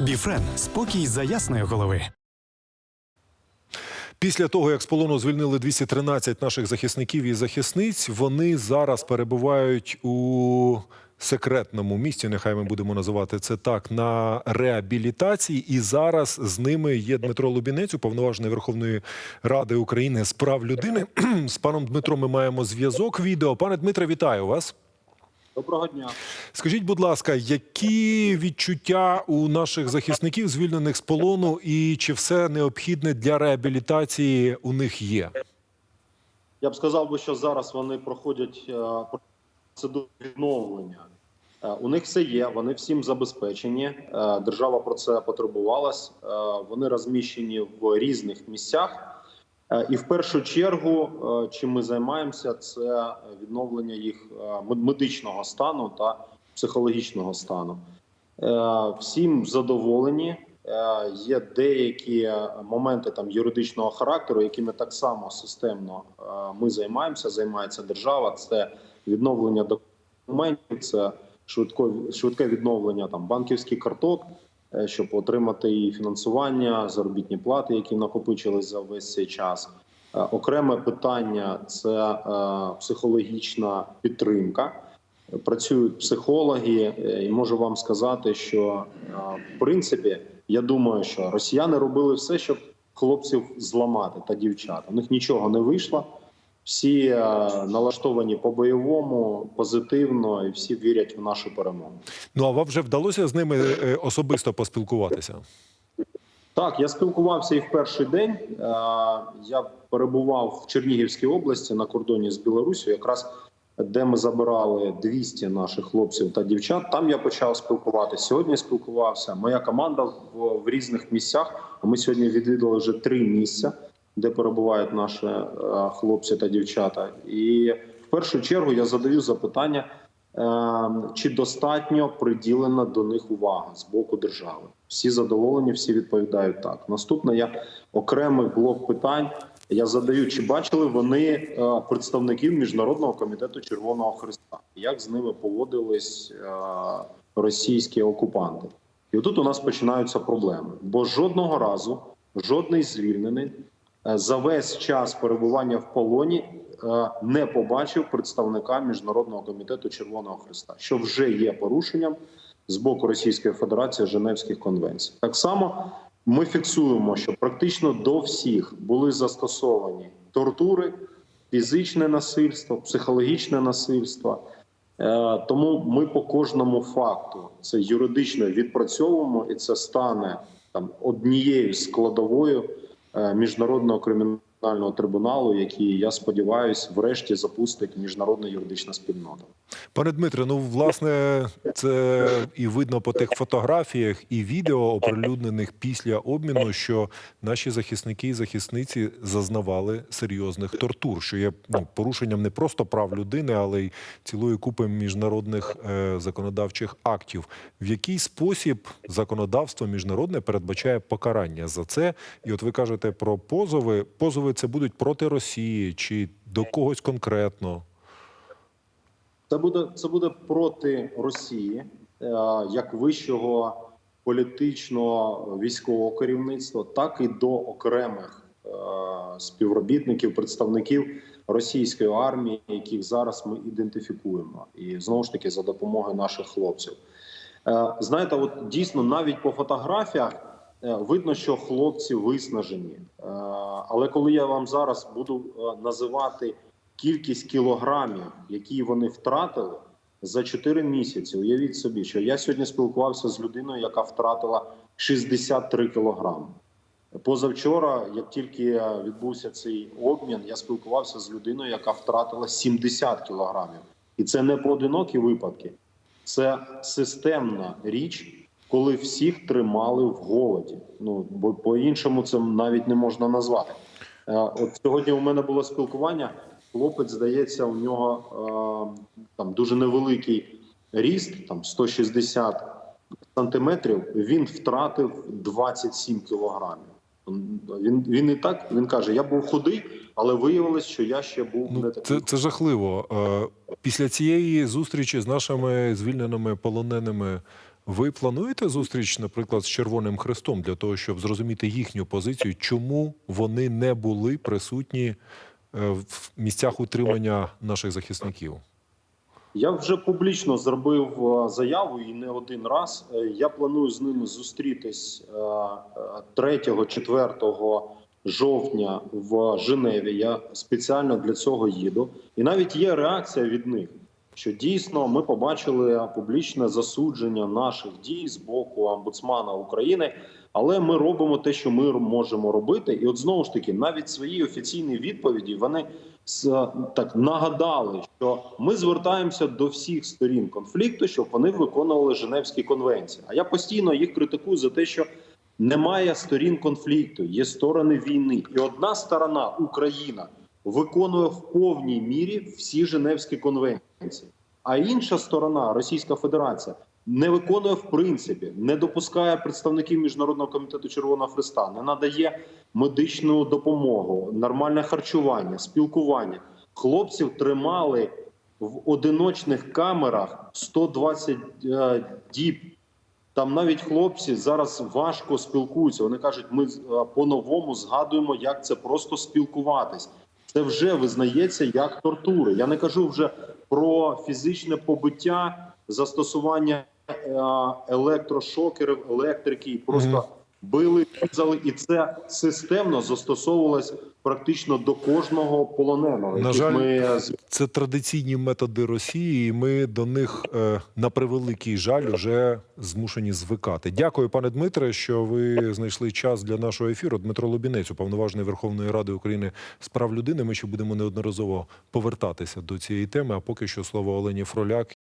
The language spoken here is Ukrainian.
Біфрен спокій за ясної голови. Після того, як з полону звільнили 213 наших захисників і захисниць, вони зараз перебувають у секретному місці. Нехай ми будемо називати це так на реабілітації. І зараз з ними є Дмитро Лубінець, уповноважений Верховної Ради України з прав людини. З паном Дмитром ми маємо зв'язок. Відео. Пане Дмитре, вітаю вас. Доброго дня. Скажіть, будь ласка, які відчуття у наших захисників, звільнених з полону, і чи все необхідне для реабілітації у них є? Я б сказав би, що зараз вони проходять е, процедуру відновлення. Е, У них все є, вони всім забезпечені. Е, Держава про це потребувалась. Е, Вони розміщені в різних місцях. Е, І в першу чергу, е, чим ми займаємося, це відновлення їх е, медичного стану та психологічного стану. Всім задоволені. Є деякі моменти там юридичного характеру, якими так само системно ми займаємося. Займається держава. Це відновлення документів, це швидко швидке відновлення там банківських карток, щоб отримати і фінансування, заробітні плати, які накопичились за весь цей час. Е, Окреме питання це е, психологічна підтримка. Працюють психологи, е, і можу вам сказати, що е, в принципі я думаю, що росіяни робили все, щоб хлопців зламати та дівчат. У них нічого не вийшло. Всі е, налаштовані по бойовому, позитивно, і всі вірять в нашу перемогу. Ну а вам вже вдалося з ними е, особисто поспілкуватися? Так, я спілкувався і в перший день. Е, Я перебував в Чернігівській області на кордоні з Білорусією, якраз де ми забирали 200 наших хлопців та дівчат. Там я почав спілкуватися. Сьогодні спілкувався. Моя команда в, в різних місцях. Ми сьогодні відвідали вже три місця, де перебувають наші е, хлопці та дівчата. І в першу чергу я задаю запитання. Е, Чи достатньо приділена до них увага з боку держави? Всі задоволені, всі відповідають так. Наступне я окремий блок питань. Я задаю, чи бачили вони е, представників міжнародного комітету Червоного Христа? Як з ними поводились російські окупанти? І отут у нас починаються проблеми, бо жодного разу жодний звільнений за весь час перебування в полоні е, не побачив представника міжнародного комітету Червоного Христа, що вже є порушенням з боку Російської Федерації Женевських конвенцій. Так само ми фіксуємо, що практично до всіх були застосовані тортури, фізичне насильство, психологічне насильство. Е, Тому ми по кожному факту це юридично відпрацьовуємо, і це стане там однією складовою е, міжнародного кримінального трибуналу, який я сподіваюся, врешті запустить міжнародна юридична спільнота. Пане Дмитре, ну власне, це і видно по тих фотографіях і відео, оприлюднених після обміну, що наші захисники і захисниці зазнавали серйозних тортур, що є ну, порушенням не просто прав людини, але й цілої купи міжнародних е, законодавчих актів. В який спосіб законодавство міжнародне передбачає покарання за це? І от ви кажете про позови. Позови це будуть проти Росії чи до когось конкретно? Це буде це буде проти Росії е, як вищого політичного військового керівництва, так і до окремих е, співробітників, представників російської армії, яких зараз ми ідентифікуємо, і знову ж таки за допомогою наших хлопців. Е, Знаєте, от дійсно навіть по фотографіях видно, що хлопці виснажені. Е, Але коли я вам зараз буду е, називати кількість кілограмів, які вони втратили за 4 місяці. Уявіть собі, що я сьогодні спілкувався з людиною, яка втратила 63 кілограми. Позавчора, як тільки відбувся цей обмін, я спілкувався з людиною, яка втратила 70 кілограмів, і це не поодинокі випадки, це системна річ, коли всіх тримали в голоді. Ну бо по-іншому це навіть не можна назвати. Е, От сьогодні у мене було спілкування. Хлопець, здається, у нього е, там дуже невеликий ріст, там 160 сантиметрів. Він втратив 27 кілограмів. Він він і так він каже: я був худий, але виявилось, що я ще був не Ну, такий. це, це жахливо. Е, Після цієї зустрічі з нашими звільненими полоненими Ви плануєте зустріч, наприклад, з Червоним Хрестом для того, щоб зрозуміти їхню позицію, чому вони не були присутні е, в місцях утримання наших захисників? Я вже публічно зробив е, заяву і не один раз. Е, Я планую з ними зустрітись е, е, 3-4 жовтня в Женеві. Я спеціально для цього їду. І навіть є реакція від них, що дійсно ми побачили публічне засудження наших дій з боку омбудсмана України. Але ми робимо те, що ми можемо робити, і от знову ж таки, навіть в своїй офіційній відповіді вони так нагадали, що ми звертаємося до всіх сторін конфлікту, щоб вони виконували Женевські конвенції. А я постійно їх критикую за те, що немає сторін конфлікту, є сторони війни, і одна сторона Україна виконує в повній мірі всі Женевські конвенції, а інша сторона Російська Федерація. Не виконує в принципі, не допускає представників міжнародного комітету Червоного Христа, не надає медичну допомогу, нормальне харчування, спілкування. Хлопців тримали в одиночних камерах 120 е, діб. Там навіть хлопці зараз важко спілкуються. Вони кажуть, ми е, по-новому згадуємо, як це просто спілкуватись. Це вже визнається як тортури. Я не кажу вже про фізичне побиття, застосування е, електрошокерів, електрики, і просто. Били, різали, і це системно застосовувалось практично до кожного полоненого. На жаль, ми Це традиційні методи Росії, і ми до них е, на превеликий жаль вже змушені звикати. Дякую, пане Дмитре, що ви знайшли час для нашого ефіру. Дмитро Лубінець, уповноважений Верховної Ради України з прав людини. Ми ще будемо неодноразово повертатися до цієї теми. А поки що слово Олені Фроляк.